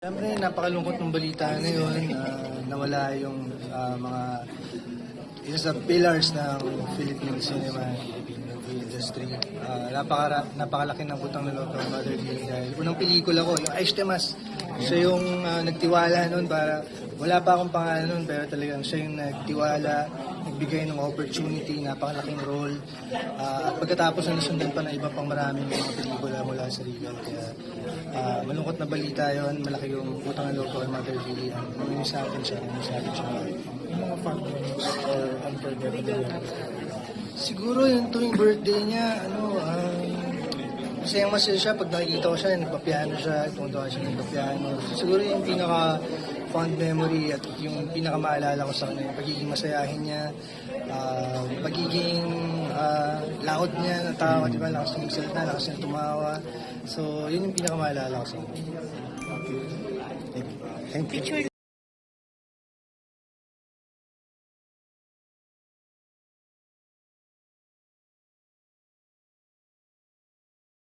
Siyempre, napakalungkot ng balita ngayon. ah, nawala yung ah, mga isa sa pillars ng Philippine cinema industry. Ah, napaka, napakalaki ng utang na loob ng Mother Lee dahil unang pelikula ko, yung Aish Temas, siya yung ah, nagtiwala noon para wala pa akong pangalan noon pero talagang siya yung nagtiwala, nagbigay ng opportunity, napakalaking role. Ah, at pagkatapos na nasundan pa ng iba pang maraming mga pelikula mula sa Regal. Kaya ah, malungkot na balita yon malaki yung utang na loob ko kay Mother Lee. Ang mga sa akin siya, ang sa akin siya. Yung mga moments or unforgettable. Siguro yung tuwing birthday niya, ano, um, masayang masaya siya pag nakikita ko siya, nagpapiano siya, tumuntawa siya nagpapiano. Siguro yung pinaka fond memory at yung pinaka maalala ko sa kanya, yung pagiging masayahin niya, ah, pagiging ah, laot niya, natawa, di ba, lakas niya magsalita, lakas niya tumawa. So, yun yung pinaka maalala ko sa kanya. Thank you. Thank you.